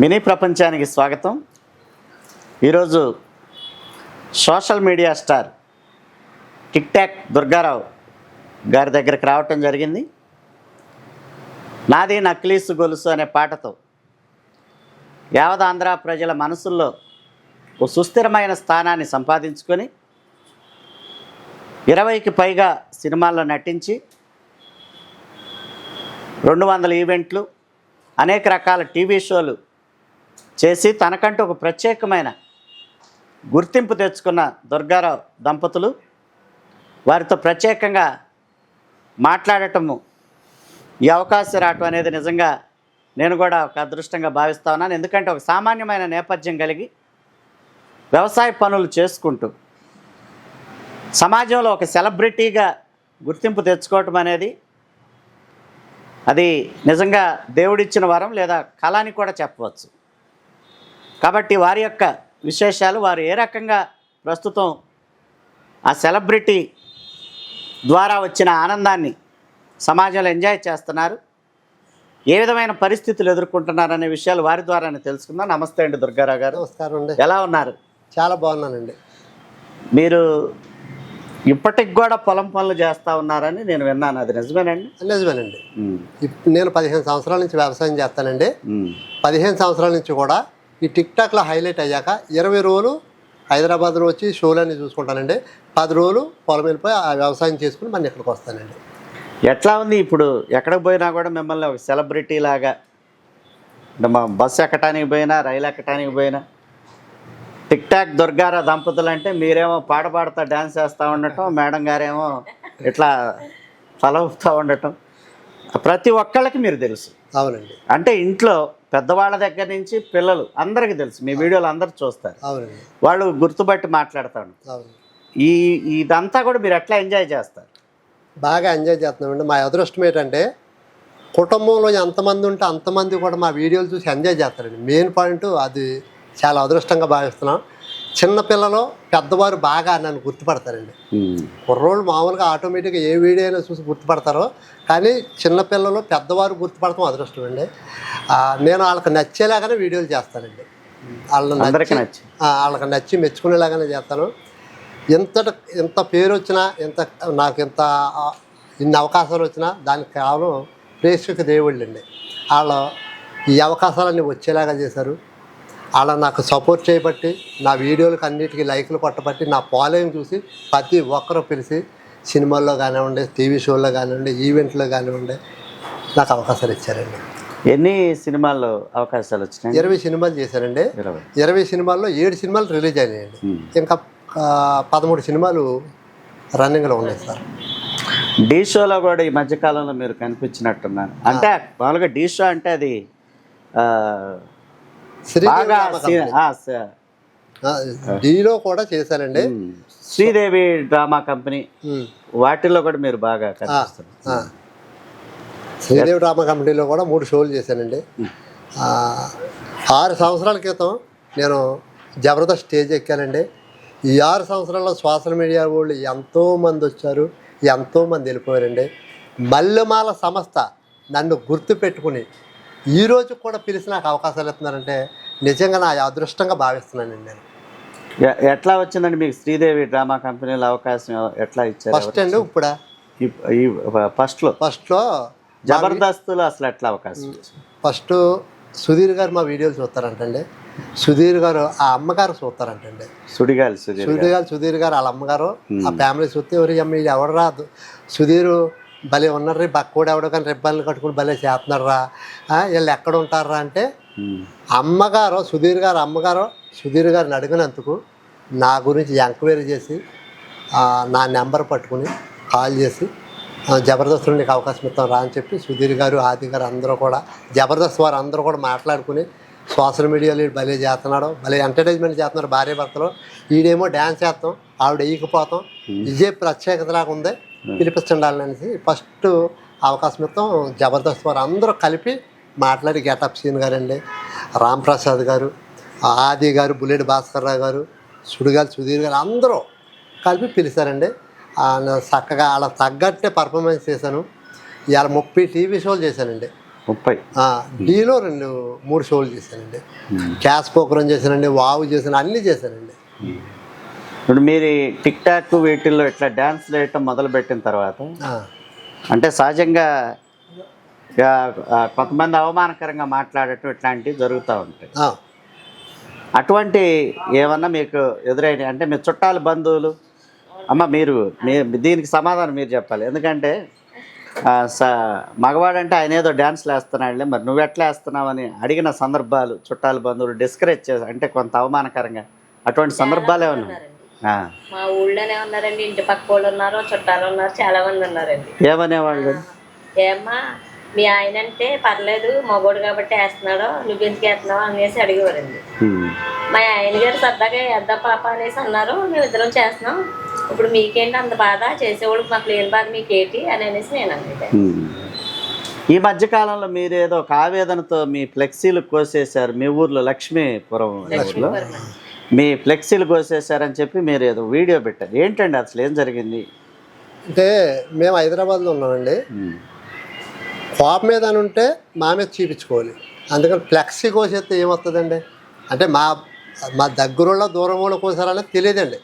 Mini ప్రపంచానికి స్వాగతం. ఈరోజు social media star TikTok Durgarao గారి దగ్గరికి రావటం జరిగింది. నాది నక్లీసు గొలుసు అనే పాటతో యావదాంధ్ర ప్రజల మనసుల్లో ఓ సుస్థిరమైన స్థానాన్ని సంపాదించుకొని ఇరవైకి పైగా సినిమాల్లో నటించి రెండు వందల ఈవెంట్లు అనేక రకాల టీవీ షోలు చేసి తనకంటూ ఒక ప్రత్యేకమైన గుర్తింపు తెచ్చుకున్న దుర్గారావు దంపతులు వారితో ప్రత్యేకంగా మాట్లాడటము ఈ అవకాశం రావటం అనేది నిజంగా నేను కూడా ఒక అదృష్టంగా భావిస్తా ఉన్నాను. ఎందుకంటే ఒక సామాన్యమైన నేపథ్యం కలిగి వ్యవసాయ పనులు చేసుకుంటూ సమాజంలో ఒక సెలబ్రిటీగా గుర్తింపు తెచ్చుకోవటం అనేది అది నిజంగా దేవుడిచ్చిన వరం లేదా కళ కూడా చెప్పవచ్చు. కాబట్టి వారి యొక్క విశేషాలు వారు ఏ రకంగా ప్రస్తుతం ఆ సెలబ్రిటీ ద్వారా వచ్చిన ఆనందాన్ని సమాజంలో ఎంజాయ్ చేస్తున్నారు ఏ విధమైన పరిస్థితులు ఎదుర్కొంటున్నారు అనే విషయాలు వారి ద్వారానే తెలుసుకుందాం. నమస్తే అండి దుర్గారావు గారు. నమస్కారం అండి. ఎలా ఉన్నారు? చాలా బాగున్నానండి. మీరు ఇప్పటికి కూడా పొలం పనులు చేస్తూ ఉన్నారని నేను విన్నాను. అది నిజమేనండి? నిజమేనండి. నేను పదిహేను సంవత్సరాల నుంచి వ్యవసాయం చేస్తానండి. పదిహేను సంవత్సరాల నుంచి కూడా ఈ టిక్ టాక్లో హైలైట్ అయ్యాక ఇరవై రోజులు హైదరాబాద్లో వచ్చి షోలన్నీ చూసుకుంటానండి. పది రోజులు పొలం వెళ్ళిపోయి ఆ వ్యవసాయం చేసుకుని మళ్ళీ ఇక్కడికి వస్తానండి. ఎట్లా ఉంది ఇప్పుడు? ఎక్కడికి పోయినా కూడా మిమ్మల్ని ఒక సెలబ్రిటీ లాగా మా బస్సు ఎక్కటానికి పోయినా రైలు ఎక్కటానికి పోయినా టిక్ టాక్ దుర్గారా దంపతులు అంటే మీరేమో పాట పాడుతా డ్యాన్స్ చేస్తూ ఉండటం మేడం గారేమో ఇట్లా తలవుతూ ఉండటం ప్రతి ఒక్కళ్ళకి మీరు తెలుసు. అవునండి. అంటే ఇంట్లో పెద్దవాళ్ళ దగ్గర నుంచి పిల్లలు అందరికీ తెలుసు. మీ వీడియోలు అందరు చూస్తారు. వాళ్ళు గుర్తుపట్టి మాట్లాడతాను. అవును. ఈ ఇదంతా కూడా మీరు ఎట్లా ఎంజాయ్ చేస్తారు? బాగా ఎంజాయ్ చేస్తున్నామండి. మా అదృష్టం ఏంటంటే కుటుంబంలో ఎంతమంది ఉంటే అంతమంది కూడా మా వీడియోలు చూసి ఎంజాయ్ చేస్తారండి. మెయిన్ పాయింట్ అది చాలా అదృష్టంగా భావిస్తున్నాం. చిన్నపిల్లలు పెద్దవారు బాగా నన్ను గుర్తుపడతారండి. కుర్రోళ్ళు మామూలుగా ఆటోమేటిక్గా ఏ వీడియో అయినా చూసి గుర్తుపడతారో కానీ చిన్నపిల్లలు పెద్దవారు గుర్తుపడటం అదృష్టం అండి. నేను వాళ్ళకి నచ్చేలాగానే వీడియోలు చేస్తానండి. వాళ్ళని నచ్చి వాళ్ళకి నచ్చి మెచ్చుకునేలాగానే చేస్తాను. ఎంత ఎంత పేరు వచ్చినా ఎంత నాకు ఎంత ఆ, ఇన్ని అవకాశాలు వచ్చినా దానికి కేవలం ప్రేక్షక దేవుళ్ళు అండి వాళ్ళు ఈ అవకాశాలన్నీ వచ్చేలాగా చేశారు. అలా నాకు సపోర్ట్ చేయబట్టి నా వీడియోలకు అన్నిటికీ లైకులు కొట్టబట్టి నా ఫాలోయింగ్ చూసి ప్రతి ఒక్కరూ పిలిచి సినిమాల్లో కానివ్వండి టీవీ షోల్లో కానివ్వండి ఈవెంట్లో కానివ్వండి నాకు అవకాశాలు ఇచ్చారండి. ఎన్ని సినిమాల్లో అవకాశాలు వచ్చినాయి? ఇరవై సినిమాలు చేశారండి. ఇరవై. సినిమాల్లో ఏడు సినిమాలు రిలీజ్ అయినాయండి. ఇంకా పదమూడు సినిమాలు రన్నింగ్లో ఉన్నాయి సార్. డీ షోలో కూడా ఈ మధ్యకాలంలో మీరు కనిపించినట్టున్నారు. అంటే మామూలుగా డీ షో అంటే అది బాగా డీలో కూడా చేశారండి ఉమ్. Sridevi drama company. వాటిల్లో కూడా మీరు బాగా. శ్రీదేవి డ్రామా కంపెనీలో కూడా మూడు షోలు చేశానండి. ఆరు సంవత్సరాల క్రితం నేను జబర్దస్త్ స్టేజ్ ఎక్కానండి. ఈ ఆరు సంవత్సరాల్లో సోషల్ మీడియా వాళ్ళు ఎంతోమంది వచ్చారు ఎంతోమంది వెళ్ళిపోయారండి. మల్లెమాల సంస్థ నన్ను గుర్తు పెట్టుకుని ఈ రోజు కూడా పిలిచి నాకు అవకాశాలు ఇస్తున్నారంటే నిజంగా నా అదృష్టంగా భావిస్తున్నానండి నేను. ఎట్లా వచ్చిందండి మీకు శ్రీదేవి డ్రామా కంపెనీలో అవకాశం ఎట్లా ఇచ్చారు? ఫస్ట్ అండి ఇప్పుడా? ఫస్ట్లో ఫస్ట్లో జబర్దస్త్లో అసలు ఎట్లా అవకాశం? ఫస్ట్ సుధీర్ గారు మా వీడియోలు చూస్తారంటండి. సుధీర్ గారు ఆ అమ్మగారు చూస్తారంటండి. సుడిగాలి సుధీర్ గారు. సుధీర్ గారు సుధీర్ గారు వాళ్ళ అమ్మగారు. ఆ ఫ్యామిలీ చూస్తే ఎవరు అమ్మ ఇది ఎవడు రాదు. సుధీర్ భలే ఉన్నారు రే బక్కోడు ఎవడో కానీ రెబ్బాలు కట్టుకుని భలే చేస్తున్నారు రా వీళ్ళు ఎక్కడ ఉంటారా అంటే. అమ్మగారు సుధీర్ గారు అమ్మగారు సుధీర్ గారిని అడిగినందుకు నా గురించి ఎంక్వైరీ చేసి నా నెంబర్ పట్టుకుని కాల్ చేసి జబర్దస్త్ నీకు అవకాశం ఇస్తాం రా అని చెప్పి సుధీర్ గారు ఆది గారు అందరూ కూడా జబర్దస్త్ వారు అందరూ కూడా మాట్లాడుకుని సోషల్ మీడియాలో భలే చేస్తున్నాడు భలే ఎంటర్టైన్మెంట్ చేస్తున్నాడు భార్య భర్తలు. ఈడేమో డ్యాన్స్ చేస్తాం ఆవిడ వేయకపోతాం ఇదే ప్రత్యేకతలాగా ఉంది. పిలిపించండి అనేసి ఫస్ట్ అవకాశం ఇస్తాం. జబర్దస్త్ వారు అందరూ కలిపి మాట్లాడి గెటప్ సీన్ గారండి. రామ్ ప్రసాద్ గారు ఆది గారు బుల్లెట్ భాస్కర్ రావు గారు సుడిగాలి సుధీర్ గారు అందరూ కలిపి పిలిచారండి. చక్కగా అలా తగ్గట్టే పర్ఫార్మెన్స్ చేశాను. ఇవాళ ముప్పై టీవీ షోలు చేశానండి. ముప్పై. డీలో రెండు మూడు షోలు చేశానండి. క్యాష్ పోకరం చేశానండి వావు చేశాను అన్నీ చేశానండి. ఇప్పుడు మీరు టిక్ టాక్ వీటిల్లో ఇట్లా డ్యాన్స్ వేయటం మొదలుపెట్టిన తర్వాత అంటే సహజంగా కొంతమంది అవమానకరంగా మాట్లాడటం ఇట్లాంటివి జరుగుతూ ఉంటాయి. అటువంటి ఏమన్నా మీకు ఎదురైన అంటే మీ చుట్టాల బంధువులు అమ్మ మీరు మీ దీనికి సమాధానం మీరు చెప్పాలి. ఎందుకంటే మగవాడంటే ఆయన ఏదో డ్యాన్స్లు వేస్తున్నాడులే మరి నువ్వు ఎట్లా వేస్తున్నావు అని అడిగిన సందర్భాలు చుట్టాల బంధువులు డిస్కరేజ్ చేసి అంటే కొంత అవమానకరంగా అటువంటి సందర్భాలు ఏమన్నా. మా ఊళ్ళోనే ఉన్నారండి. ఇంటి పక్క వాళ్ళు ఉన్నారు చుట్టాలు ఉన్నారు చాలా మంది ఉన్నారండి. ఏమనేవాళ్ళు? ఏమ్మా మీ ఆయన అంటే పర్లేదు మగోడు కాబట్టి వేస్తున్నాడు నువ్వు ఎందుకు వేస్తున్నావు అనేసి అడిగేవారండి. మా ఆయన గారు సరదాగా ఎద్దా పాప అనేసి అన్నారు మేము ఇద్దరం చేస్తున్నాం. ఇప్పుడు మీకేంటి అంత బాధ? చేసేవాళ్ళకి మాకు లేని బాధ మీకేంటి? అని అనేసి నేను అనేది. ఈ మధ్య కాలంలో మీరు ఏదో ఒక ఆవేదనతో మీ ఫ్లెక్సీలు కోసేశారు మీ ఊర్లో లక్ష్మీపురం మీ ఫ్లెక్సీలు కోసేశారని చెప్పి మీరు ఏదో వీడియో పెట్టారు. ఏంటండి అసలు ఏం జరిగింది? అంటే మేము హైదరాబాద్లో ఉన్నామండి. కోపం మీద అని ఉంటే మా మీద చూపించుకోవాలి. అందుకని ఫ్లెక్సీ కోసేస్తే ఏమవుతుందండి అంటే మా మా దగ్గర దూరం వాళ్ళు కోసారనేది తెలియదండి.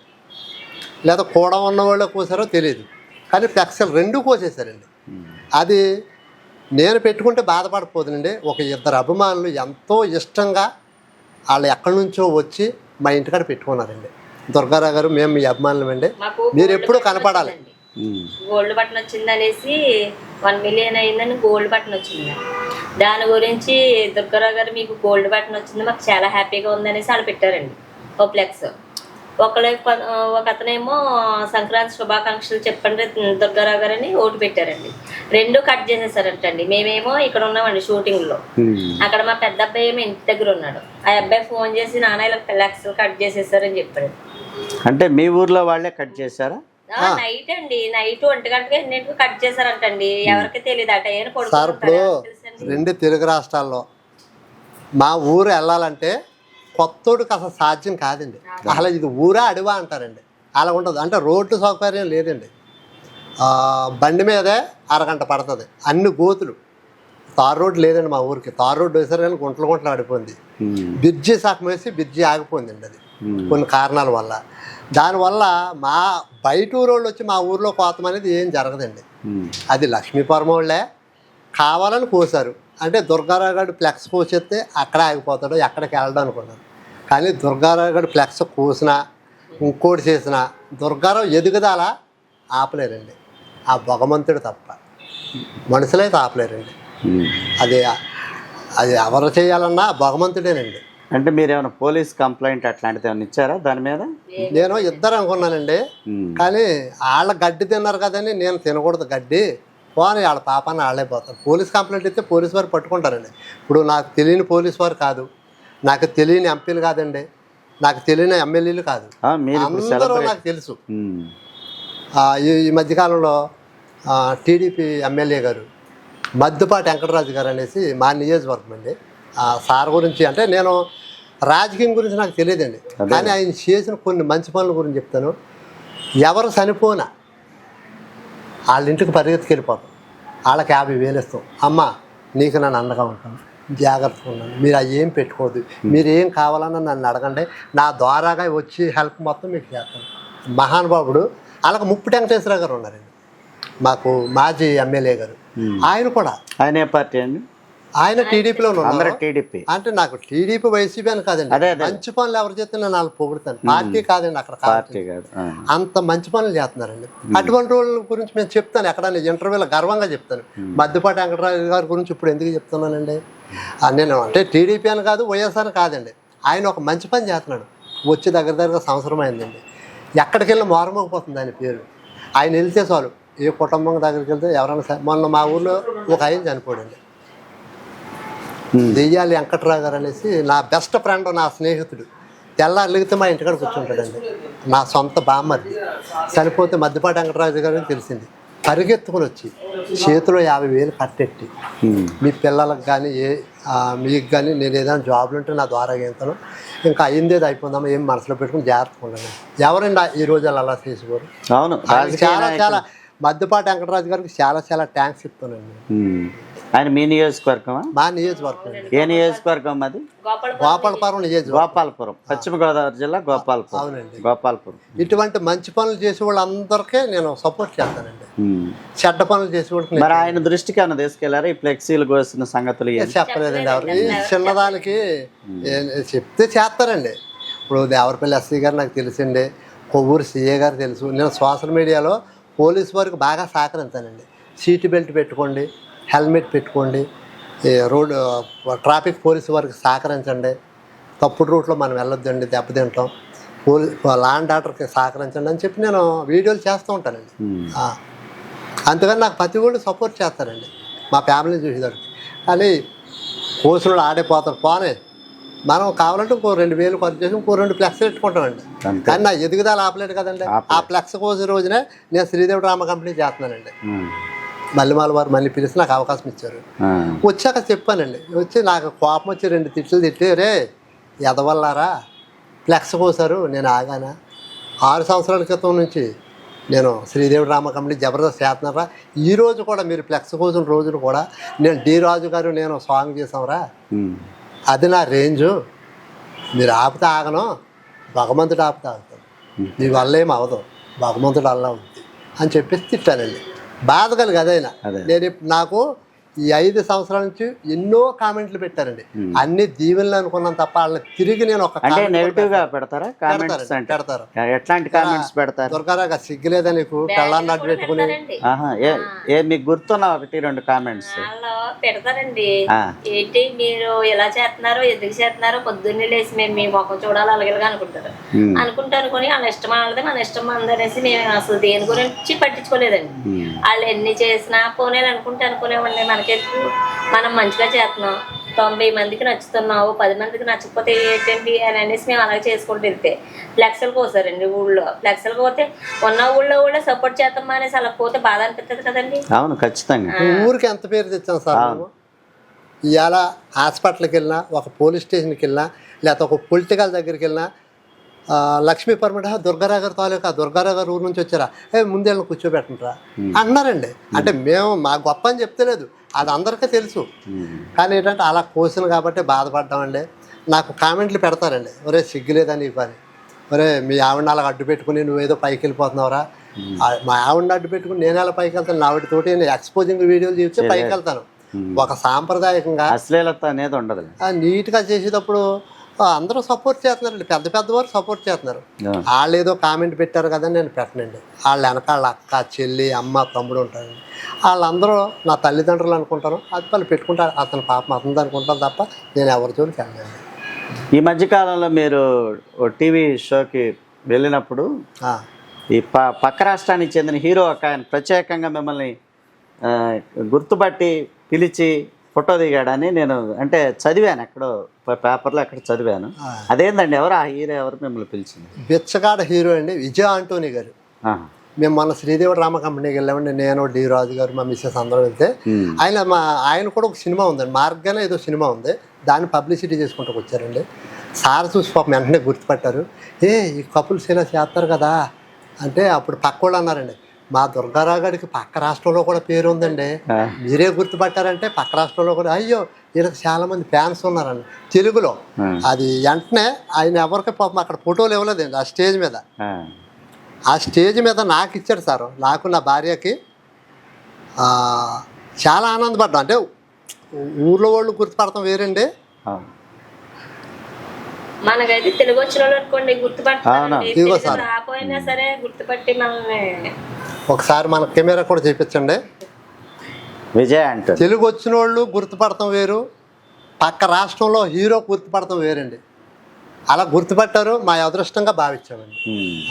లేదా కూడా ఉన్న వాళ్ళు కోసారో తెలియదు. కానీ ఫ్లెక్సీలు రెండు కోసేసారండి అది నేను పెట్టుకుంటే బాధపడిపోతుందండి ఒక ఇద్దరు అభిమానులు ఎంతో ఇష్టంగా వాళ్ళు ఎక్కడి నుంచో వచ్చి మా ఇంటికాడ పెట్టుకున్నారండి. దుర్గారావు గారు మేము మీ అభిమానులు అండి. మీరు ఎప్పుడు కనపడాలి. గోల్డ్ బటన్ వచ్చింది అనేసి వన్ మిలియన్ అయిందని గోల్డ్ బటన్ వచ్చింది. దాని గురించి దుర్గారావు గారు మీకు గోల్డ్ బటన్ వచ్చింది మాకు చాలా హ్యాపీగా ఉందనేసి వాళ్ళు పెట్టారండి. ఓ ఫ్లెక్స్ ఒకళ్ళ ఒక అతనేమో సంక్రాంతి శుభాకాంక్షలు చెప్పండి దుర్గారావు గారు అని ఓటు పెట్టారండి. రెండు కట్ చేసేసారంటండి. మేమేమో ఇక్కడ ఉన్నామండి షూటింగ్లో. ఉమ్. అక్కడ మా పెద్ద అబ్బాయి ఏమో ఇంటి దగ్గర ఉన్నాడు. ఆ అబ్బాయి ఫోన్ చేసి నాన్న ఇలా ఫ్లెక్స్ కట్ చేసేసారని చెప్పాడు. అంటే మీ ఊర్లో వాళ్ళే కట్ చేశారా? నైట్ అండి. నైట్ ఒంటి గంటకి ఎన్నింటికి కట్ చేశారంటండి. ఎవరికి తెలియదు అట ఏం రెండు తెలుగు రాష్ట్రాల్లో మా ఊరు వెళ్ళాలంటే కొత్తోడికి అసలు సాధ్యం కాదండి. అసలు ఇది ఊరా అడివా అంటారండి. అలా ఉంటుంది అంటే రోడ్డు సౌకర్యం లేదండి. బండి మీదే అరగంట పడుతుంది. అన్ని గోతులు తార్ రోడ్డు లేదండి మా ఊరికి. తార్ రోడ్డు వేసారు కానీ గుంటలు గుంటలు ఆడిపోయింది. బ్రిడ్జి సగం వేసి బ్రిడ్జి ఆగిపోయిందండి అది. కొన్ని కారణాల వల్ల. దానివల్ల మా బయట ఊరోళ్ళు వచ్చి మా ఊర్లో కోతం అనేది ఏం జరగదండి. అది లక్ష్మీపురం వాళ్ళే కావాలని కోసారు. అంటే దుర్గారావు గారు ఫ్లెక్స్ కోసేస్తే అక్కడే ఆగిపోతాడు ఎక్కడికి వెళ్ళడం అనుకున్నారు కానీ దుర్గారావు గారు ఫ్లెక్స్ కోసినా ఇంకోటి చేసినా దుర్గారావు ఎదుగుదల ఆపలేరండి. ఆ భగవంతుడు తప్ప. మనుషులైతే ఆపలేరండి. అది అది ఎవరు చేయాలన్నా భగవంతుడేనండి. అంటే మీరు ఏమైనా పోలీస్ కంప్లైంట్ అట్లాంటిది ఏమైనా ఇచ్చారా దాని మీద? నేను ఇద్దరు అనుకున్నానండి. కానీ వాళ్ళ గడ్డి తిన్నారు కదని నేను తినకూడదు గడ్డి. పోనీ వాళ్ళ పాపాన్ని వాళ్ళే పోతారు. పోలీస్ కంప్లైంట్ ఇస్తే పోలీస్ వారు పట్టుకుంటారండి. ఇప్పుడు నాకు తెలియని పోలీస్ వారు కాదు. నాకు తెలియని ఎంపీలు కాదండి. నాకు తెలియని ఎమ్మెల్యేలు కాదు. అందరూ నాకు తెలుసు. ఈ ఈ మధ్యకాలంలో టీడీపీ ఎమ్మెల్యే గారు మద్దుపాటి వెంకటరాజు గారు అనేసి మా నియోజకవర్గం అండి. ఆ సార్ గురించి అంటే నేను రాజకీయం గురించి నాకు తెలియదండి. కానీ ఆయన చేసిన కొన్ని మంచి పనుల గురించి చెప్తాను. ఎవరు చనిపోనా? వాళ్ళ ఇంటికి పరిగెత్తుకు వెళ్ళిపోతాం వాళ్ళకి యాభై వేలు ఇస్తాం. అమ్మ నీకు నన్ను అండగా ఉంటాను. జాగ్రత్తగా ఉన్నాను మీరు అవి ఏం పెట్టుకోవద్దు. మీరు ఏం కావాలన్నా నన్ను అడగండి. నా ద్వారాగా వచ్చి హెల్ప్ మొత్తం మీకు చేస్తాను. మహానుభావుడు వాళ్ళకి ముప్పు వెంకటేశ్వర గారు ఉన్నారండి. మాకు మాజీ ఎమ్మెల్యే గారు. ఆయన కూడా ఆయన ఏ పార్టీ అండి? ఆయన టీడీపీలో అందరూ టీడీపీ. అంటే నాకు టీడీపీ వైసీపీ అని కాదండి. మంచి పనులు ఎవరు చేస్తే నేను వాళ్ళు పొగుడుతాను పార్టీ కాదండి అక్కడ పార్టీ కాదు. అంత మంచి పనులు చేస్తున్నారండి. అటువంటి వాళ్ళ గురించి నేను చెప్తాను ఎక్కడైనా ఇంటర్వ్యూలో గర్వంగా చెప్తాను. మద్దిపాటి వెంకటరాజు గారి గురించి ఇప్పుడు ఎందుకు చెప్తున్నానండి? నేను అంటే టీడీపీ అని కాదు వైఎస్ఆర్ కాదండి. ఆయన ఒక మంచి పని చేస్తున్నాడు. వచ్చి దగ్గర దగ్గర సంవత్సరం అయిందండి. ఎక్కడికి వెళ్ళి మారుమోగిపోతుంది ఆయన పేరు. ఆయన వెళ్తే చాలు. ఏ కుటుంబం దగ్గరికి వెళ్తే ఎవరైనా మొన్న మా ఊర్లో ఒక ఆయన చనిపోడండి. దెయ్యాలి వెంకట్రావు గారు అనేసి నా బెస్ట్ ఫ్రెండ్ నా స్నేహితుడు. తెల్లారిలిగితే మా ఇంటికాడ కూర్చుంటాడండి నా సొంత బామ్మది. చనిపోతే మద్దిపాటి వెంకటరాజు గారు తెలిసింది. పరిగెత్తుకుని వచ్చి చేతిలో యాభై వేలు కట్టెట్టి. మీ పిల్లలకు కానీ ఏ మీకు కానీ నేను ఏదైనా జాబ్లు ఉంటే నా ద్వారా గెలుతాను ఇంకా అయిందేది అయిపోదామా ఏం మనసులో పెట్టుకుని జాగ్రత్తగా ఉండండి. ఎవరండి ఈ రోజు అలా చేసుకోరు అవును చాలా. చాలా మద్దిపాటి వెంకటరాజు గారికి చాలా చాలా థ్యాంక్స్ చెప్తానండి. ఆయన మీ నియోజకవర్గమా? మా నియోజకవర్గం. ఏ నియోజకవర్గం అది? గోపాల గోపాలపురం నియోజకవర్గం. గోపాలపురం. పశ్చిమ గోదావరి జిల్లా గోపాలపురం. అవునండి. గోపాలపురం. ఇటువంటి మంచి పనులు చేసే వాళ్ళందరికీ నేను సపోర్ట్ చేస్తానండి. ఉమ్. చెడ్డ పనులు చేసే వాళ్ళకి మరి ఆయన దృష్టికి ఏమైనా తీసుకెళ్ళారా? ఈ ఫ్లెక్సీలు కోసిన సంగతులు ఇవన్నీ? చెప్పలేదండి ఎవరు. ఈ చిన్నదానికి ఏ- చెప్తే చేస్తారండి. ఇప్పుడు దేవరపల్లి ఎస్సీ గారు నాకు తెలుసండి. కొవ్వూరు సిఏ గారు తెలుసు. నేను సోషల్ మీడియాలో పోలీస్ వారికి బాగా సహకరించానండి. సీట్ బెల్ట్ పెట్టుకోండి. హెల్మెట్ పెట్టుకోండి ఈ రోడ్ ట్రాఫిక్ పోలీసు వారికి సహకరించండి. తప్పుడు రూట్లో మనం వెళ్ళొద్దండి దెబ్బతింటాం. పోలీ లాండ్ ఆర్డర్కి సహకరించండి అని చెప్పి నేను వీడియోలు చేస్తూ ఉంటానండి. అందుకని నాకు ప్రతి ఒళ్ళు సపోర్ట్ చేస్తారండి. మా ఫ్యామిలీ చూసేదానికి కానీ కోసులు ఆడిపోతారు పోనే మనం కావాలంటే ఇంకో రెండు వేలు ఖర్చు చేసి ఇంకో రెండు ఫ్లెక్స్ పెట్టుకుంటామండి. కానీ నా ఎదుగుదల ఆపలేదు కదండి. ఆ ఫ్లెక్స్ కోసే రోజునే నేను శ్రీదేవి డ్రామా కంపెనీ చేస్తున్నానండి. మల్లిమాల వారు మళ్ళీ పిలిచి నాకు అవకాశం ఇచ్చారు. వచ్చాక చెప్పానండి. వచ్చి నాకు కోపం వచ్చి రెండు తిట్లు తిట్టి రే ఎదవల్లారా? ఫ్లెక్స్ కోసారు నేను ఆగానా? ఆరు సంవత్సరాల క్రితం నుంచి నేను శ్రీదేవి రామ కంపెనీ జబర్దస్త్ చేస్తున్నారా? ఈ రోజు కూడా మీరు ఫ్లెక్స్ కోసిన రోజులు కూడా నేను డి రాజు గారు నేను సాంగ్ చేసాంరా. అది నా రేంజు. మీరు ఆపితే ఆగను భగవంతుడు ఆపితే ఆగుతాను మీ వల్ల ఏం అవదు. భగవంతుడు అల్లా ఉంది. అని చెప్పేసి తిట్టానండి. బాధ కలిగి అదైనా అదే. నేను నాకు ఈ ఐదు సంవత్సరాల నుంచి ఎన్నో కామెంట్లు పెట్టారండి. అన్ని దీవెనలు అనుకున్నాను తప్ప వాళ్ళని తిరిగి నేను ఒక అంటే నెగిటివ్గా పెడతారా? కామెంట్స్ పెడతారు. ఎట్లాంటి కామెంట్స్ పెడతారు? దొరకరాగా సిగ్గులేదా నీకు? పెళ్ళాన్ని అడ్డు పెట్టుకుని? ఏ ఏ మీకు గుర్తున్న ఒకటి రెండు కామెంట్స్ పెడతారండి. ఏంటి మీరు ఎలా చేస్తున్నారో ఎందుకు చేస్తున్నారో పొద్దున్నే లేచి మేము మీ ముఖం చూడాలి అలాగే అనుకుంటారు. ఉమ్. అనుకుంటే అనుకుని వాళ్ళ ఇష్టం వాళ్ళది మన ఇష్టం అందనేసి మేము అసలు దేని గురించి పట్టించుకోలేదండి. వాళ్ళు ఎన్ని చేసినా పోనేలు అనుకుంటే అనుకునేవాడిని మనకెందుకు మనం మంచిగా చేస్తున్నాం. తొంభై మందికి నచ్చుతున్నావు పది మందికి నచ్చకపోతే ఏంటండి అని అనేసి మేము అలాగే చేసుకుంటూ వెళ్తే. ఫ్లెక్సీలు కోసారండి ఊళ్ళో. ఫ్లెక్సీలు పోతే ఉన్న ఊళ్ళో ఊళ్ళో సపోర్ట్ చేద్దాం అనేసి అలా పోతే బాధ అనిపిస్తుంది కదండి. అవును ఖచ్చితంగా. ఊరికి ఎంత పేరు తెచ్చాం సార్ ఇవాళ హాస్పిటల్కి వెళ్ళినా ఒక పోలీస్ స్టేషన్కి వెళ్ళినా లేకపోతే ఒక పొలిటికల్ దగ్గరికి వెళ్ళినా లక్ష్మీ పరమట దుర్గారావు గారి తాలూకా దుర్గారావు గారు ఊరు నుంచి వచ్చారా? ఏ ముందేళ్ళని కూర్చోబెట్టంటారా అన్నారండి. అంటే మేము మా గొప్ప అని చెప్తలేదు. అది అందరికీ తెలుసు. కానీ ఏంటంటే అలా కోసిన కాబట్టి బాధపడ్డామండి నాకు కామెంట్లు పెడతారండి. ఒరే సిగ్గులేదా నీకు అని ఒరే మీ ఆవిడని అలా అడ్డు పెట్టుకుని నువ్వేదో పైకి వెళ్ళిపోతున్నావురా? మా ఆవిడని అడ్డు పెట్టుకుని నేను ఎలా పైకి వెళ్తాను. ఆవిడతోటి నేను ఎక్స్పోజింగ్ వీడియోలు చూస్తే పైకి వెళ్తాను. ఒక సాంప్రదాయకంగా అశ్లీలత అనేది ఉండదు ఆ, నీట్గా చేసేటప్పుడు అందరూ సపోర్ట్ చేస్తున్నారండి. పెద్ద పెద్దవారు సపోర్ట్ చేస్తున్నారు. వాళ్ళు ఏదో కామెంట్ పెట్టారు కదా నేను పెట్టనండి. వాళ్ళ వెనకాల అక్క చెల్లి అమ్మ తమ్ముడు ఉంటారండి వాళ్ళందరూ నా తల్లిదండ్రులు అనుకుంటారు అది వాళ్ళు పెట్టుకుంటారు. అతని పాపం అతనిది అనుకుంటారు తప్ప నేను ఎవరి జోలికి వెళ్ళలేదు ఈ మధ్యకాలంలో మీరు టీవీ షోకి వెళ్ళినప్పుడు ఈ ప పక్క రాష్ట్రానికి చెందిన హీరో ఒక ఆయన ప్రత్యేకంగా మిమ్మల్ని గుర్తుపట్టి పిలిచి ఫోటో దిగాడని నేను అంటే చదివాను ఎక్కడో పేపర్లో ఎక్కడ చదివాను. అదేందండి ఎవరు ఆ హీరో ఎవరు మిమ్మల్ని పిలిచింది బిచ్చగాడ హీరో అండి విజయ ఆంటోనీ గారు. మేము మన శ్రీదేవి రామ కంపెనీకి వెళ్ళామండి నేను డి రాజు గారు మా మిస్సెస్ అందరం వెళ్తే. ఆయన మా ఆయన కూడా ఒక సినిమా ఉందండి మార్గానే ఏదో సినిమా ఉంది దాన్ని పబ్లిసిటీ చేసుకుంటూ వచ్చారండి సార్ చూసి పాపం వెంటనే గుర్తుపట్టారు ఏ ఈ కపుల్స్ ఇలా చేస్తారు కదా అంటే అప్పుడు పక్క వాళ్ళు అన్నారండి మా దుర్గారావు గారికి పక్క రాష్ట్రంలో కూడా పేరు ఉందండి. మీరే గుర్తుపట్టారంటే పక్క రాష్ట్రంలో కూడా అయ్యో వీళ్ళకి చాలా మంది ఫ్యాన్స్ ఉన్నారండి. తెలుగులో. అది వెంటనే ఆయన ఎవరికి పాపం అక్కడ ఫోటోలు ఇవ్వలేదండి ఆ స్టేజ్ మీద. ఆ. స్టేజ్ మీద నాకు ఇచ్చాడు సార్ నాకు నా భార్యకి. ఆ, చాలా ఆనందపడ్డాం. అంటే ఊర్లో వాళ్ళు గుర్తుపడతాం వేరండి. మనకైతే తెలుగు వచ్చిన వాళ్ళు అనుకోండి సరే గుర్తుపట్టి మనల్ని ఒకసారి మన కెమెరా కూడా చూపించండి. విజయ్ అంటారు తెలుగు వచ్చిన వాళ్ళు గుర్తుపడతాం వేరు పక్క రాష్ట్రంలో హీరో గుర్తుపడతాం వేరండి. అలా గుర్తుపట్టారు మా అదృష్టంగా భావించామండి.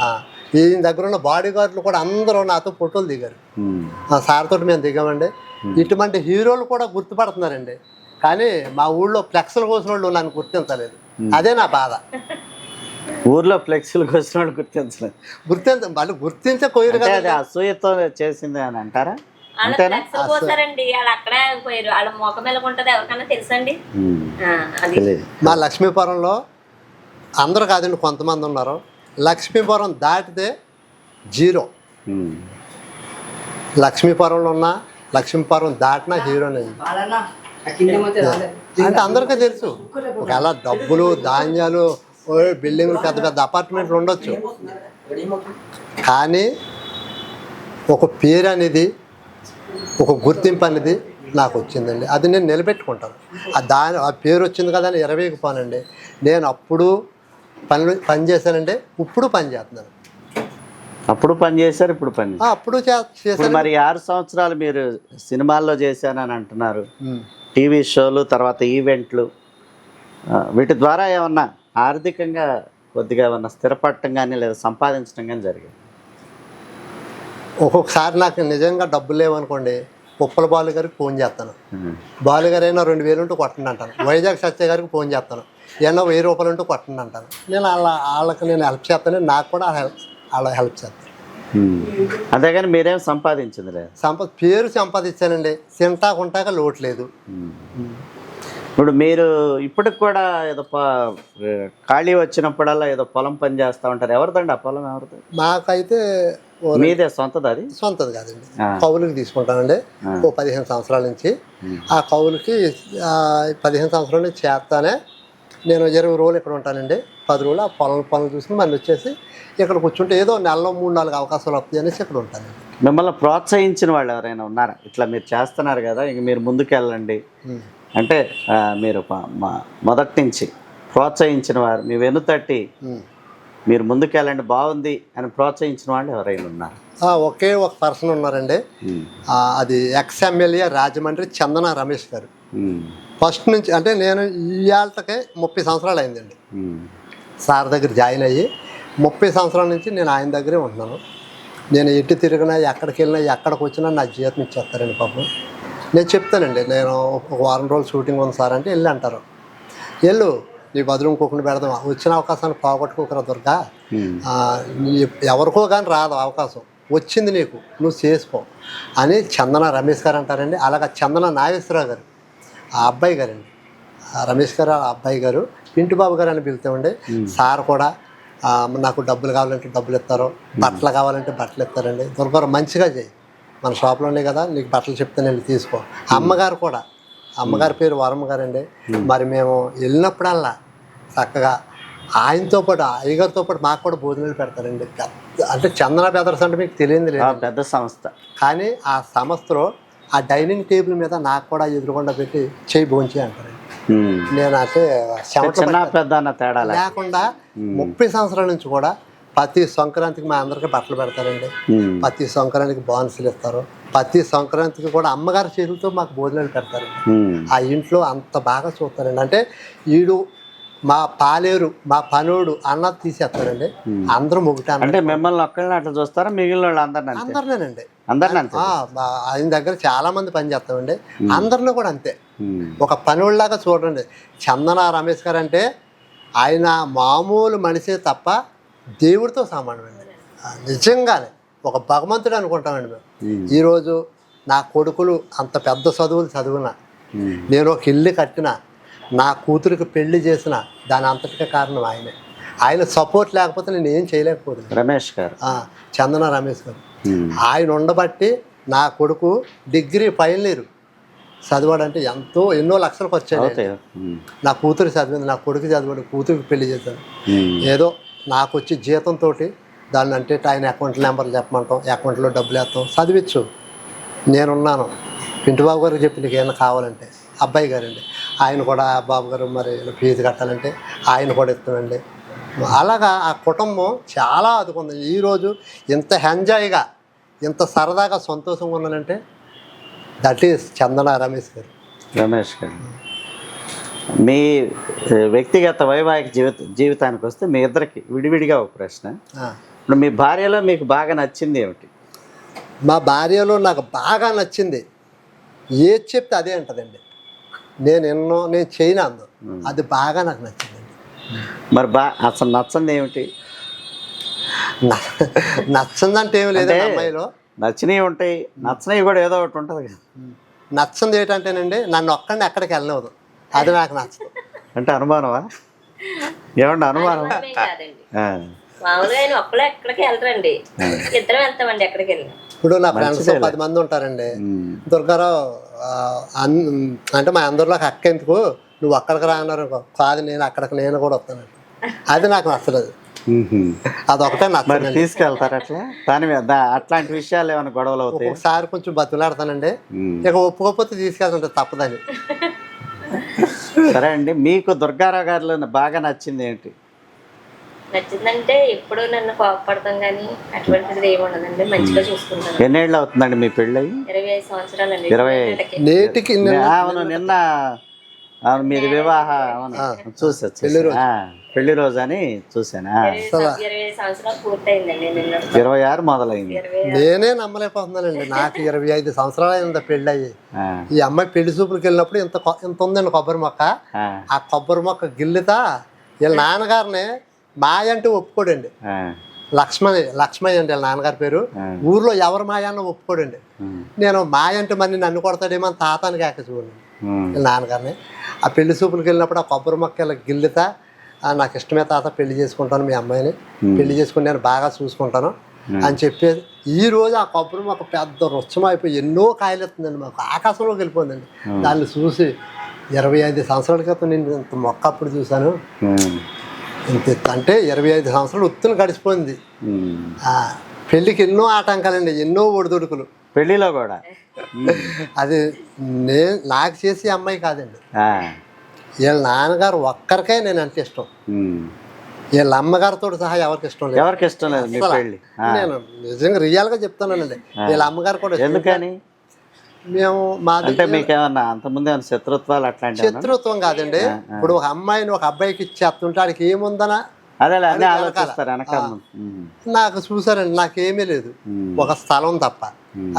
ఆ, ఈయన దగ్గర ఉన్న బాడీ గార్డులు కూడా అందరూ నాతో ఫోటోలు దిగారు. ఉమ్. ఆ సార్ తోటి మేము దిగామండి. ఇటువంటి హీరోలు కూడా గుర్తుపడుతున్నారండి. కానీ మా ఊళ్ళో ఫ్లెక్స్లు కోసిన వాళ్ళు నన్ను గుర్తించలేదు. అదే నా బాధ. ఊర్లో ఫ్లెక్సీలు వచ్చిన వాళ్ళు గుర్తించలేదు. గుర్తించ వాళ్ళు గుర్తించే కోయరు అంటే కదా అది అసూయతో చేసింది అని అంటారా? వాళ్ళ అంతేనా? ఫ్లెక్స్ పోతారండి వాళ్ళు అక్కడే ఆగిపోయారు వాళ్ళ ముఖం ఎలాగుంటది ఎవరికైనా తెలుసండి? ఉమ్. ఆ, అది. తెలియదు మా లక్ష్మీపురంలో అందరూ కాదండి కొంతమంది ఉన్నారు. లక్ష్మీపురం దాటితే జీరో. ఉమ్. లక్ష్మీపురంలో ఉన్న లక్ష్మీపురం దాటినా హీరోని అయింది అంటే అందరికీ తెలుసు. ఒకవేళ డబ్బులు ధాన్యాలు ఓ బిల్డింగ్లు పెద్ద పెద్ద అపార్ట్మెంట్లు ఉండొచ్చు. కానీ ఒక పేరు అనేది ఒక గుర్తింపు అనేది నాకు వచ్చిందండి. అది నేను నిలబెట్టుకుంటాను. ఆ దాని ఆ పేరు వచ్చింది కదా అని ఇరవైకి పోనండి. నేను అప్పుడు పని పని చేశానండి ఇప్పుడు పని చేస్తున్నాను. అప్పుడు పని చేశారు ఇప్పుడు పని అప్పుడు చే- ఇప్పుడు చేశాను మరి ఆరు సంవత్సరాలు మీరు సినిమాల్లో చేశానని అంటున్నారు. టీవీ షోలు తర్వాత ఈవెంట్లు. వీటి ద్వారా ఏమన్నా ఆర్థికంగా కొద్దిగా ఏమన్నా స్థిరపడటం కానీ లేదా సంపాదించడం కానీ జరిగింది ఒక్కొక్కసారి నాకు నిజంగా డబ్బులు లేవనుకోండి ఉప్పల బాలు గారికి ఫోన్ చేస్తాను. బాలు గారు అయినా రెండు వేలు ఉంటే కొట్టండి అంటాను. వైజాగ్ సత్య గారికి ఫోన్ చేస్తాను. ఏమన్నా వెయ్యి రూపాయలు ఉంటే కొట్టండి అంటాను. నేను వాళ్ళ వాళ్ళకి నేను హెల్ప్ చేస్తాను నాకు కూడా హెల్ప్ వాళ్ళ హెల్ప్ చేస్తాను. అంతేగాని మీరేం సంపాదించింది లేదు? సంపద పేరు సంపాదించానండి. తింటా కొంటాక లోటు లేదు. ఇప్పుడు మీరు ఇప్పటికి కూడా ఏదో ఖాళీ వచ్చినప్పుడల్లా ఏదో పొలం పని చేస్తూ ఉంటారు. ఎవరిదండి ఆ పొలం? ఎవరిది? మాకైతే మీదే సొంతది అది? సొంతది కాదండి. కౌలుకి తీసుకుంటానండి ఓ పదిహేను సంవత్సరాల నుంచి. ఆ కౌలుకి ఆ, పదిహేను సంవత్సరాల నుంచి చేస్తానే నేను ఇరవై రోజులు ఇక్కడ ఉంటానండి. పది రోజులు ఆ పొలం పనులు చూసుకుని మళ్ళీ వచ్చేసి ఇక్కడ కూర్చుంటే ఏదో నెలలో మూడు నాలుగు అవకాశాలు వస్తాయి అనేసి ఇక్కడ ఉంటానండి. మిమ్మల్ని ప్రోత్సహించిన వాళ్ళు ఎవరైనా ఉన్నారా? ఇట్లా మీరు చేస్తున్నారు కదా ఇంక మీరు ముందుకెళ్ళండి. అంటే మీరు మొదటి నుంచి ప్రోత్సహించిన వారు మీ వెనుతట్టి. మీరు ముందుకెళ్ళండి బాగుంది అని ప్రోత్సహించిన వాళ్ళు ఎవరైనా ఉన్నారు? ఒకే ఒక పర్సన్ ఉన్నారండి. అది ఎక్స్ ఎమ్మెల్యే రాజమండ్రి చందన రమేష్ గారు. ఫస్ట్ నుంచి అంటే నేను ఆటకే ముప్పై సంవత్సరాలు అయిందండి. సార్ దగ్గర జాయిన్ అయ్యి ముప్పై సంవత్సరాల నుంచి నేను ఆయన దగ్గరే ఉంటున్నాను. నేను ఎటు తిరిగినా ఎక్కడికి వెళ్ళినా ఎక్కడికి వచ్చినా నా జీతం ఇచ్చేస్తారండి పాపం. నేను చెప్తానండి నేను ఒక వారం రోజులు షూటింగ్ ఉంది సార్ అంటే వెళ్ళి అంటారు. వెళ్ళు నీ బదులు ఇంకొకటి పెడదాం వచ్చిన అవకాశాన్ని పోగొట్టుకోకరా దుర్గా. ఎవరికో కానీ రాదు అవకాశం. వచ్చింది నీకు నువ్వు చేసుకో. అని చందన రమేష్ గారు అంటారండి. అలాగా చందన నాగేశ్వరరావు గారు ఆ అబ్బాయి గారండి. రమేష్ గారు ఆ అబ్బాయి గారు పింటి బాబు గారు అని పిలుతామండి సార్ కూడా నాకు డబ్బులు కావాలంటే డబ్బులు ఇస్తారు బట్టలు కావాలంటే బట్టలు ఇస్తారండి. దుర్గారు మంచిగా చేయి. మన షాప్లో ఉన్నాయి కదా నీకు బట్టలు చెప్తాను వెళ్ళి తీసుకో. అమ్మగారు కూడా అమ్మగారి పేరు వరమ్మ గారండి మరి మేము వెళ్ళినప్పుడల్లా చక్కగా ఆయనతో పాటు అయ్యగారితో పాటు మాకు కూడా భోజనాలు పెడతారండి. అంటే చందన బెదర్స్ అంటే మీకు తెలియదు లేదు. పెద్ద సంస్థ. కానీ ఆ సంస్థలో ఆ డైనింగ్ టేబుల్ మీద నాకు కూడా ఎదురుకుండా పెట్టి చేయి భోంచి అంటారు. నేను అంటే చిన్న పెద్ద తేడా లేకుండా ముప్పై సంవత్సరాల నుంచి కూడా ప్రతి సంక్రాంతికి మా అందరికి బట్టలు పెడతారండి. ప్రతి సంక్రాంతికి బాన్సులు ఇస్తారు. ప్రతి సంక్రాంతికి కూడా అమ్మగారి చేతులతో మాకు భోజనాలు పెడతారండి. ఆ ఇంట్లో అంత బాగా చూస్తారండి. అంటే ఈడు మా పాలేరు మా పనోడు అన్న తీసేస్తారండి అందరూ మొగిట అంటే మిమ్మల్ని ఒక్కళ్ళని అట్లా చూస్తారా? మిగిలిన వాళ్ళు అందరిని అందరినేనండి. అందరిని ఆయన దగ్గర చాలా మంది పని చేస్తామండి. అందరిలో కూడా అంతే. ఒక పనుల్లాగా చూడండి. చందన రమేష్ గారు అంటే ఆయన మామూలు మనిషే తప్ప దేవుడితో సమానమండి నిజంగానే ఒక భగవంతుడు అనుకుంటామండి మేము. ఈరోజు నా కొడుకులు అంత పెద్ద చదువులు చదివిన. నేను ఒక ఇల్లు కట్టిన నా కూతురికి పెళ్ళి చేసిన దాని అంతటికే కారణం ఆయనే ఆయన సపోర్ట్ లేకపోతే నేను ఏం చేయలేకపోతుంది రమేష్ గారు చందన రమేష్ గారు. ఆయన ఉండబట్టి నా కొడుకు డిగ్రీ ఫైనల్ ఇయర్ చదివాడంటే ఎంతో ఎన్నో లక్షలకు ఉమ్. నా కూతురు చదివింది నా కొడుకు చదివాడు కూతురికి పెళ్ళి చేశాను ఉమ్. ఏదో నాకు వచ్చి జీతంతో దాన్ని అంటే ఆయన అకౌంట్ నెంబర్ చెప్పమంటాం అకౌంట్లో డబ్బులు వేస్తాం. చదివించు. నేనున్నాను. ఇంటిబాబు గారికి చెప్పి నీకు ఏమైనా కావాలంటే అబ్బాయి గారండి. ఆయన కూడా బాబు గారు మరి ఫీజు కట్టాలంటే ఆయన కూడా ఇస్తానండి అలాగా ఆ కుటుంబం చాలా అదుకుంది ఈరోజు ఇంత ఎంజాయ్గా ఇంత సరదాగా సంతోషంగా ఉన్నానంటే దట్ ఈస్ చందన రమేష్ గారు. రమేష్ గారు. మీ వ్యక్తిగత వైవాహిక జీవిత జీవితానికి వస్తే మీ ఇద్దరికి విడివిడిగా ఒక ప్రశ్న. ఇప్పుడు మీ భార్యలో మీకు బాగా నచ్చింది ఏమిటి? మా భార్యలో నాకు బాగా నచ్చింది. ఏది చెప్తే అదే అంటదండి. నేను ఎన్నో నేను చేయను అందు అది బాగా నాకు నచ్చిందండి. మరి బా అసలు నచ్చంది ఏమిటి? నచ్చందంటే ఏమి అంటే- అమ్మాయిలో. నచ్చినవి ఉంటాయి నచ్చనివి కూడా ఏదో ఒకటి ఉంటుంది కదా. నచ్చంది ఏంటంటేనండి నన్ను ఒక్కడిని ఎక్కడికి వెళ్ళవద్దు అది నాకు నచ్చదు. అంటే అనుమానమా? ఏమండి అనుమానం? అనుమానమే కాదండి. ఆ. మామూలుగా ఆయన ఒక్కడే ఎక్కడికి వెళ్ళరండి. ఇద్దరం వెళ్తామండి ఎక్కడికి వెళ్ళినా. ఇప్పుడు నా ఫ్రెండ్స్. పది మంది ఉంటారండి. దుర్గారావు అంటే మా అందరిలోకి అక్క ఎందుకు? నువ్వు అక్కడికి రా అన్నారు అనుకో. కాదు నేను అక్కడికి నేను కూడా వస్తాను అది నాకు నచ్చలేదు. అదొకటే నచ్చదండి తీసుకెళ్తారు అట్లా? దాని మీద అట్లాంటి విషయాలు ఏమైనా గొడవలు అవుతాయి? ఒకసారి కొంచెం బతులాడతానండి. ఇక ఒప్పుకోకపోతే తీసుకెళ్తుంటే తప్పదని. సరే అండి మీకు దుర్గారావు గారిలో బాగా నచ్చింది ఏంటి? నచ్చిందంటే ఎప్పుడు నన్ను కోపపడతాం కానీ అటువంటిది ఏమి ఉండదండి మంచిగా చూసుకుంటాను. ఎన్నేళ్ళు అవుతుందండి మీ పెళ్ళయి? ఇరవై ఐదు సంవత్సరాలండి ఇరవై. నేటికి నిన్న- ఆ, అవును నిన్న అవును మీది వివాహ అవును. చూసా పెళ్ళి రోజు అని చూసానా ఇరవై ఆరు మొదలైంది. నేనే నమ్మలేకపోతున్నానండి. నాకు ఇరవై ఐదు సంవత్సరాలు అయింది పెళ్ళి అయ్యి ఈ అమ్మాయి పెళ్ళి చూపులకు వెళ్ళినప్పుడు ఇంత కొ- ఇంత ఉందండి కొబ్బరి మొక్క. ఆ, కొబ్బరి మొక్క గిల్లుతా వీళ్ళ నాన్నగారిని మాయ అంటే ఒప్పుకోడండి. లక్ష్మణ్ లక్ష్మయ్య అండి వీళ్ళ నాన్నగారి పేరు. ఊర్లో ఎవరు మాయ అన్న ఒప్పుకోడండి నేను మాయ అంటే మరి నన్ను కొడతాడేమో అని తాతానికి ఎక్క చూడండి నాన్నగారిని. ఆ పెళ్ళి చూపులకు వెళ్ళినప్పుడు ఆ కొబ్బరి మొక్క ఇలా గిల్లుతా "ఆ, నాకు ఇష్టమే తాత పెళ్ళి చేసుకుంటాను మీ అమ్మాయిని. పెళ్ళి చేసుకుని నేను బాగా చూసుకుంటాను అని చెప్పేది ఈ రోజు ఆ కొబ్బరి మొక్క పెద్ద రుచ్చం అయిపోయి ఎన్నో కాయలు ఎత్తుందండి మాకు. ఆకాశంలోకి వెళ్ళిపోయిందండి. దాన్ని చూసి ఇరవై ఐదు సంవత్సరాల క్రితం నేను ఇంత మొక్క అప్పుడు చూశాను ఇంత అంటే ఇరవై ఐదు సంవత్సరాలు ఉత్తున గడిచిపోయింది. పెళ్ళికి ఎన్నో ఆటంకాలండి ఎన్నో ఒడిదుడుకులు. పెళ్ళిలో కూడా? అది నేను నాకు చేసే అమ్మాయి కాదండి. వీళ్ళ నాన్నగారు ఒక్కరికే నేను అంత ఇష్టం. వీళ్ళ అమ్మగారితో సహా ఎవరికి ఇష్టం లేదు. ఎవరికి ఇష్టం లేదు మీ నేను నిజంగా రియల్గా చెప్తానండి వీళ్ళ అమ్మగారు కూడా. ఎందుకని? మేము మాది అంటే మీకేమన్నా అంతకుముందు ఏమైనా శత్రుత్వాలు అట్లాంటివి శత్రుత్వం కాదండి. ఇప్పుడు ఒక అమ్మాయిని ఒక అబ్బాయికి ఇచ్చేస్తుంటే ఆడికి ఏముందనా? అదేలే అన్నీ ఆలోచిస్తారు వెనకాల. ఉమ్, నాకు చూసారండి నాకేమీ లేదు. ఒక స్థలం తప్ప.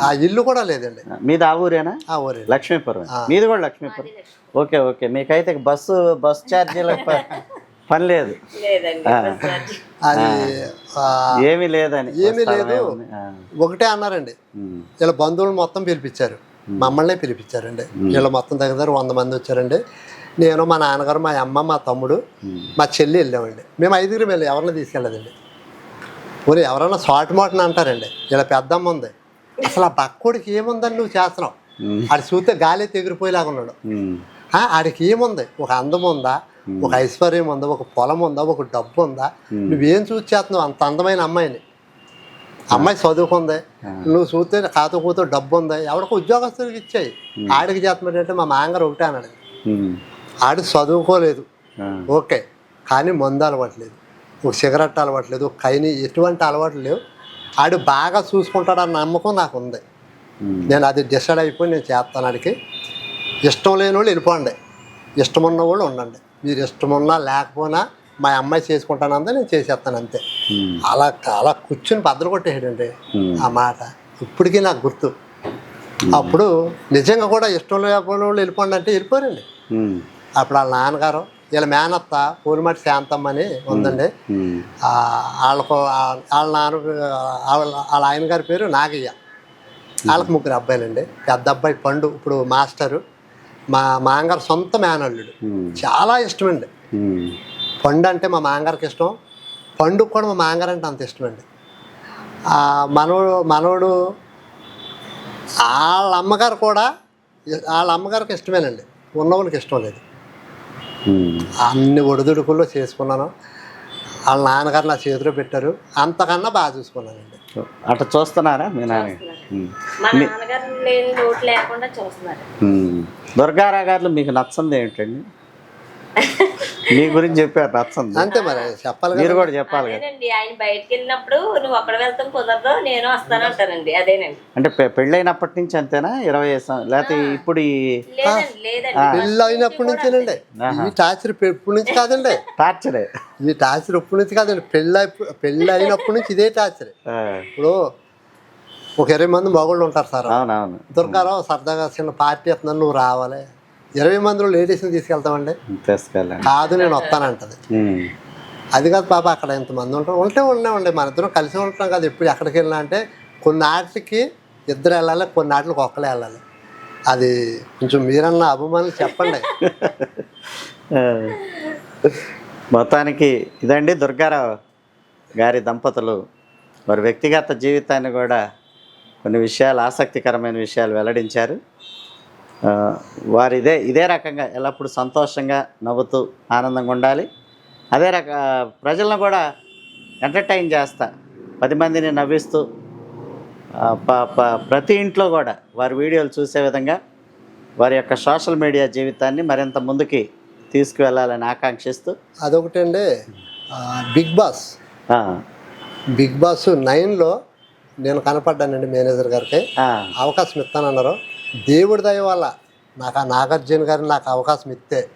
ఆ ఇల్లు కూడా లేదండి. మీది ఆ ఊరేనా? ఆ ఊరి లక్ష్మీపురం. మీది కూడా లక్ష్మీపురం. Okay okay. మీకైతే బస్సు బస్ ఛార్జీలకు ప- పని లేదు. అది ఏమీ లేదని. ఏమీ లేదు. ఒకటే అన్నారండి. వీళ్ళ బంధువులు మొత్తం పిలిపించారు. మమ్మల్ని పిలిపించారండి. వీళ్ళు మొత్తం దగ్గర దగ్గర వంద మంది వచ్చారండి. నేను మా నాన్నగారు మా అమ్మ మా తమ్ముడు మా చెల్లి వెళ్ళామండి. మేము ఐదుగురు వెళ్ళి. ఎవరిని తీసుకెళ్ళదండి. ఊరి ఎవరన్నా షార్ట్ మోటన్ అంటారండి. ఇలా పెద్దమ్మ ఉంది. అసలు ఆ బక్కోడికి ఏముందని నువ్వు చేస్తున్నావు? ఆడు చూస్తే గాలి తెగిరిపోయేలాగా ఉన్నాడు. ఆడికి ఏముంది? ఒక అందం ఉందా? ఒక ఐశ్వర్యం ఉందా? ఒక పొలం ఉందా? ఒక డబ్బు ఉందా? నువ్వేం చూసి చేస్తున్నావు? అంత అందమైన అమ్మాయిని. అమ్మాయి చదువుకుంది. నువ్వు చూస్తే కాతో కూతో డబ్బు ఉంది. ఎవరికి ఉద్యోగస్తులకు ఇచ్చాయి. ఆడికి చేస్తున్నాడంటే మా మాంగారు ఒకటే అన్నాడు ఆడు చదువుకోలేదు. ఓకే. కానీ మందు అలవాట్లేదు. ఒక సిగరెట్ అలవాట్లేదు. ఒక కైని ఎటువంటి అలవాట్లు లేవు. ఆడు బాగా చూసుకుంటాడన్న నమ్మకం నాకు ఉంది. నేను అది డిసైడ్ అయిపోయి నేను చేస్తాను ఆడికి. ఇష్టం లేని వాళ్ళు వెళ్ళిపోండి. ఇష్టం ఉన్న వాళ్ళు ఉండండి. మీరు ఇష్టం ఉన్నా లేకపోయినా మా అమ్మాయి చేసుకుంటానంతా నేను చేసేస్తాను అంతే. అలా అలా కూర్చుని బద్దలు కొట్టేసాడండి ఆ మాట. ఇప్పటికీ నాకు గుర్తు. అప్పుడు నిజంగా కూడా ఇష్టం లేకపోయిన వాళ్ళు వెళ్ళిపోండి అంటే వెళ్ళిపోరండి. అప్పుడు వాళ్ళ నాన్నగారు వీళ్ళ మేనత్త పూర్మటి శాంతమ్మ అని ఉందండి. వాళ్ళకు వాళ్ళ నాన్న వాళ్ళ వాళ్ళ ఆయన గారి పేరు నాగయ్య. వాళ్ళకి ముగ్గురు అబ్బాయిలండి. పెద్ద అబ్బాయి పండు ఇప్పుడు మాస్టరు. మా మాంగారు సొంత మేనల్లుడు. చాలా ఇష్టమండి. పండు అంటే మా మాంగారికి ఇష్టం. పండు కూడా మా మాంగారు అంటే అంత ఇష్టమండి. మనోడు మనోడు వాళ్ళ అమ్మగారు కూడా వాళ్ళ అమ్మగారికి ఇష్టమేనండి. ఉన్నవాళ్ళకి ఇష్టం లేదు. అన్ని ఒడిదుడుకుల్లో చేసుకున్నాను. వాళ్ళ నాన్నగారు నా చేతిలో పెట్టారు. అంతకన్నా బాగా చూసుకున్నానండి అట్లా చూస్తున్నారా మీ నాన్న. దుర్గారా గారు మీకు నచ్చంది ఏంటండి? మీ గురించి చెప్పారు నచ్చంది. అంతే మరి చెప్పాలి మీరు కూడా చెప్పాలి అదేనండి ఆయన బయటికి వెళ్ళినప్పుడు నువ్వు అక్కడ వెళ్తాం కుదరదు నేను వస్తాను అంటానండి అదేనండి. అంటే పె- పెళ్ళైనప్పటి నుంచి అంతేనా? ఇరవై ఐదు లేకపోతే ఇప్పుడు ఈ లేదండి లేదండి. పెళ్ళి అయినప్పటి నుంచేనండి. ఈ టార్చర్ ఎప్పటి నుంచి కాదండి. టార్చరే. ఈ టార్చర్ ఎప్పటి నుంచి కాదండి. పెళ్ళి అయిపో- పెళ్ళి అయినప్పటి నుంచి ఇదే టార్చర్. ఆ, ఇప్పుడు ఒక ఇరవై మంది మగవాళ్ళు ఉంటారు సార్. అవునవును. దుర్గారావు సరదాగా చిన్న పార్టీ వస్తున్నాను నువ్వు రావాలి. ఇరవై మందిలో లేడీస్ని తీసుకెళ్తామండి. తీసుకెళ్ళండి. కాదు నేను వస్తానంటది. అది కాదు పాప అక్కడ ఎంతమంది ఉంటారు. ఉంటే ఉన్నామండి మన ఇద్దరం కలిసి ఉంటున్నాం కదా. ఎప్పుడు ఎక్కడికి వెళ్ళినా అంటే కొన్ని ఆటలకి ఇద్దరు వెళ్ళాలి కొన్ని ఆటలకు ఒక్కలే వెళ్ళాలి. అది కొంచెం మీరన్న అభిమానులు చెప్పండి. మొత్తానికి ఇదండి దుర్గారావు గారి దంపతులు. వారి వ్యక్తిగత జీవితాన్ని కూడా కొన్ని విషయాలు ఆసక్తికరమైన విషయాలు వెల్లడించారు. వారు ఇదే ఇదే రకంగా ఎల్లప్పుడూ సంతోషంగా నవ్వుతూ ఆనందంగా ఉండాలి. అదే రక ప్రజలను కూడా ఎంటర్టైన్ చేస్తా. పది మందిని నవ్విస్తూ ప్రతి ఇంట్లో కూడా వారి వీడియోలు చూసే విధంగా వారి యొక్క సోషల్ మీడియా జీవితాన్ని మరింత ముందుకి తీసుకువెళ్ళాలని ఆకాంక్షిస్తూ. అదొకటండి బిగ్ బాస్. బిగ్ బాస్ నైన్లో నేను కనపడ్డానండి మేనేజర్ గారికి. అవకాశం ఇస్తానన్నారు. దేవుడి దయ వల్ల నాకు ఆ నాగార్జున గారిని నాకు అవకాశం ఇస్తే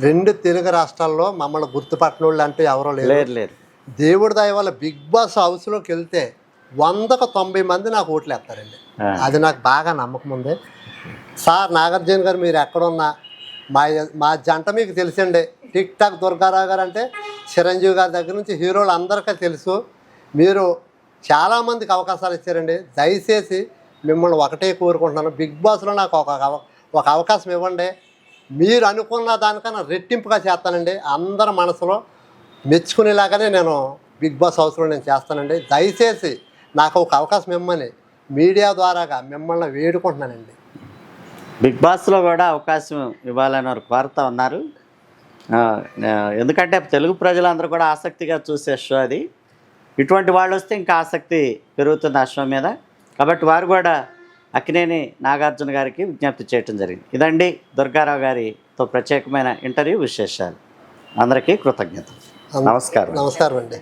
రెండు తెలుగు రాష్ట్రాల్లో మమ్మల్ని గుర్తుపట్టిన వాళ్ళు అంటూ ఎవరో లేరు. లేరు దేవుడి దయ వల్ల బిగ్ బాస్ హౌస్లోకి వెళ్తే వందకు తొంభై మంది నాకు ఓట్లు వేస్తారండి. అది నాకు బాగా నమ్మకం ఉంది. సార్ నాగార్జున గారు మీరు ఎక్కడున్నా మా మా జంట మీకు తెలుసండి. టిక్ టాక్ దుర్గారావు గారు అంటే చిరంజీవి గారి దగ్గర నుంచి హీరోలు అందరికీ తెలుసు. మీరు చాలామందికి అవకాశాలు ఇచ్చారండి. దయచేసి మిమ్మల్ని ఒకటే కోరుకుంటున్నాను. బిగ్ బాస్లో నాకు ఒక ఒక అవకాశం ఇవ్వండి. మీరు అనుకున్న దానికన్నా రెట్టింపుగా చేస్తానండి. అందరి మనసులో మెచ్చుకునేలాగానే నేను బిగ్ బాస్ హౌస్లో నేను చేస్తానండి. దయచేసి నాకు ఒక అవకాశం ఇమ్మని మీడియా ద్వారాగా మిమ్మల్ని వేడుకుంటున్నానండి. బిగ్ బాస్లో కూడా అవకాశం ఇవ్వాలని వారు కోరుతా ఉన్నారు. ఎందుకంటే తెలుగు ప్రజలందరూ కూడా ఆసక్తిగా చూసే షో అది. ఇటువంటి వాళ్ళు వస్తే ఇంకా ఆసక్తి పెరుగుతుంది ఆ షో మీద. కాబట్టి వారు కూడా అక్కినేని నాగార్జున గారికి విజ్ఞప్తి చేయటం జరిగింది. ఇదండి దుర్గారావు గారితో ప్రత్యేకమైన ఇంటర్వ్యూ విశేషాలు. అందరికీ కృతజ్ఞతలు. నమస్కారం నమస్కారం అండి.